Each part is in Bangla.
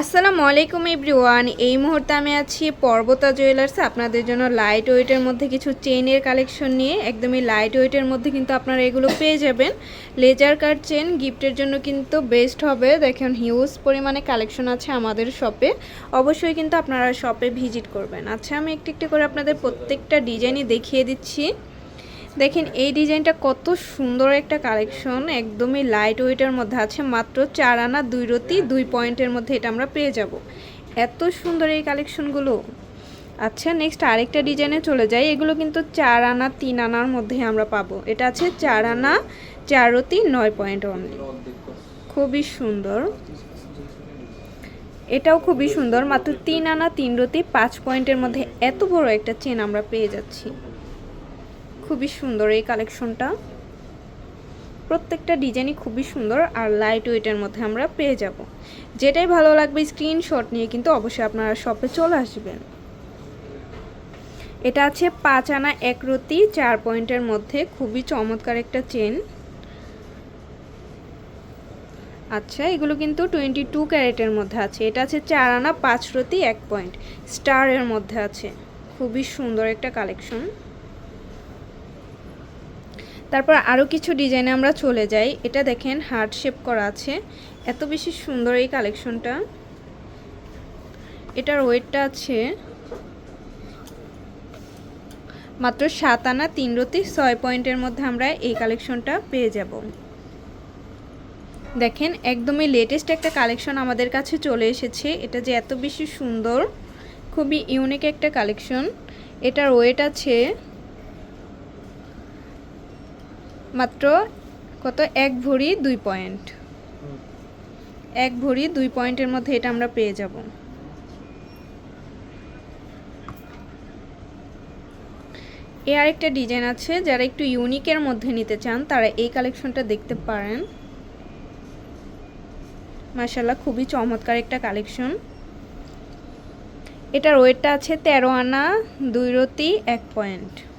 আসসালামু আলাইকুম এভরিওয়ান। এই মুহূর্তে আমি আছি পর্বতা জুয়েলার্সে। আপনাদের জন্য লাইট ওয়েটের মধ্যে কিছু চেনের কালেকশন নিয়ে। একদমই লাইট ওয়েটের মধ্যে কিন্তু আপনারা এগুলো পেয়ে যাবেন। লেজার কাট চেন গিফটের জন্য কিন্তু বেস্ট হবে। দেখেন হিউজ পরিমাণে কালেকশন আছে আমাদের শপে অবশ্যই কিন্তু আপনারা শপে ভিজিট করবেন। আচ্ছা আমি একটু একটু করে আপনাদের প্রত্যেকটা ডিজাইনই দেখিয়ে দিচ্ছি। দেখেন, এই ডিজাইনটা কত সুন্দর একটা কালেকশন, একদমই লাইট ওয়েটের মধ্যে আছে, মাত্র চার আনা, দুই রতি, দুই পয়েন্টের মধ্যে এটা আমরা পেয়ে যাব। এত সুন্দর এই কালেকশনগুলো। আচ্ছা নেক্সট আরেকটা ডিজাইনে চলে যাই, এগুলো কিন্তু চার আনা, তিন আনার মধ্যে আমরা পাবো। এটা আছে চার আনা, চার রতি, নয় পয়েন্ট অনলি খুবই সুন্দর। এটাও খুবই সুন্দর, মাত্র তিন আনা, তিন রতি, পাঁচ পয়েন্টের মধ্যে এত বড় একটা চেন আমরা পেয়ে যাচ্ছি। খুবই সুন্দর এই কালেকশনটা। প্রত্যেকটা ডিজাইনই খুবই সুন্দর আর লাইট ওয়েটের মধ্যে আমরা পেয়ে যাব। যেটাই ভালো লাগবে স্ক্রিনশট নিয়ে কিন্তু অবশ্যই আপনারা শপে চলে আসবেন। এটা আছে পাঁচ আনা এক রতি, চার পয়েন্টের মধ্যে, খুবই চমৎকার একটা চেন আচ্ছা এগুলো কিন্তু টোয়েন্টি টু ক্যারেটের মধ্যে আছে। এটা আছে চার আনা পাঁচ রতি, এক পয়েন্ট স্টারের মধ্যে আছে। খুবই সুন্দর একটা কালেকশন। তারপর আরও কিছু ডিজাইনে আমরা চলে যাই। এটা দেখেন হার্ট শেপ করা আছে। এত বেশি সুন্দর এই কালেকশনটা এটার ওয়েটটা আছে মাত্র সাত আনা তিন রতি, ছয় পয়েন্টের মধ্যে আমরা এই কালেকশনটা পেয়ে যাব। দেখেন, একদমই লেটেস্ট একটা কালেকশন আমাদের কাছে চলে এসেছে। এটা যে এত বেশি সুন্দর, খুবই ইউনিক একটা কালেকশন এটার ওয়েট আছে মাত্র কত? এক ভরি দুই পয়েন্ট। এক ভরি দুই পয়েন্টের মধ্যে এটা আমরা পেয়ে যাব। এ আরেকটা ডিজাইন আছে, যারা একটু ইউনিকের মধ্যে নিতে চান, তারা এই কালেকশনটা দেখতে পারেন। মাসাল্লাহ খুবই চমৎকার একটা কালেকশন। এটার ওয়েটটা আছে তেরো আনা, দুই রতি, এক পয়েন্ট।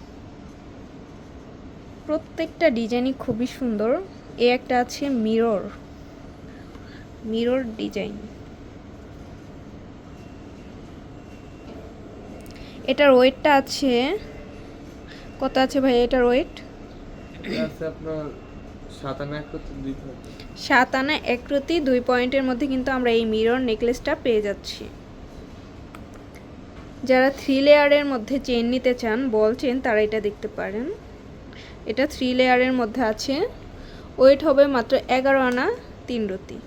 প্রত্যেকটা ডিজাইনই খুবই সুন্দর। এ একটা আছে মিরর। Mirror design. এটার ওয়েটটা আছে কত আছে ভাই এটার ওয়েট? আছে আপনার সাত আনা এক করতে পয়েন্ট। সাত আনা এক রতি দুই পয়েন্টের মধ্যে কিন্তু আমরা এই মিরর নেকলেসটা পেয়ে যাচ্ছি। যারা থ্রি লেয়ারের মধ্যে চেন নিতে চান বল চেন তারা এটা দেখতে পারেন। এটা থ্রি লেয়ারের মধ্যে আছে। ওয়েট হবে মাত্র এগারো আনা, তিন রতি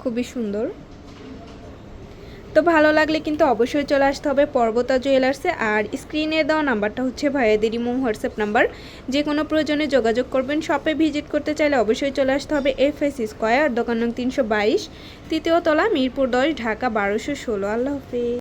খুবই সুন্দর। তো ভালো লাগলে কিন্তু অবশ্যই চলে আসতে হবে পর্বতা জুয়েলার্সে আর স্ক্রিনে দেওয়া নাম্বারটা হচ্ছে ভাইয়াদের ইমো হোয়াটসঅ্যাপ নাম্বার যে কোনো প্রয়োজনে যোগাযোগ করবেন শপে ভিজিট করতে চাইলে অবশ্যই চলে আসতে হবে এফ এস স্কোয়ার দোকান নং তিনশো বাইশ, তৃতীয় তলা মিরপুর দশ, ঢাকা বারোশো ষোলো। আল্লাহ হাফিজ।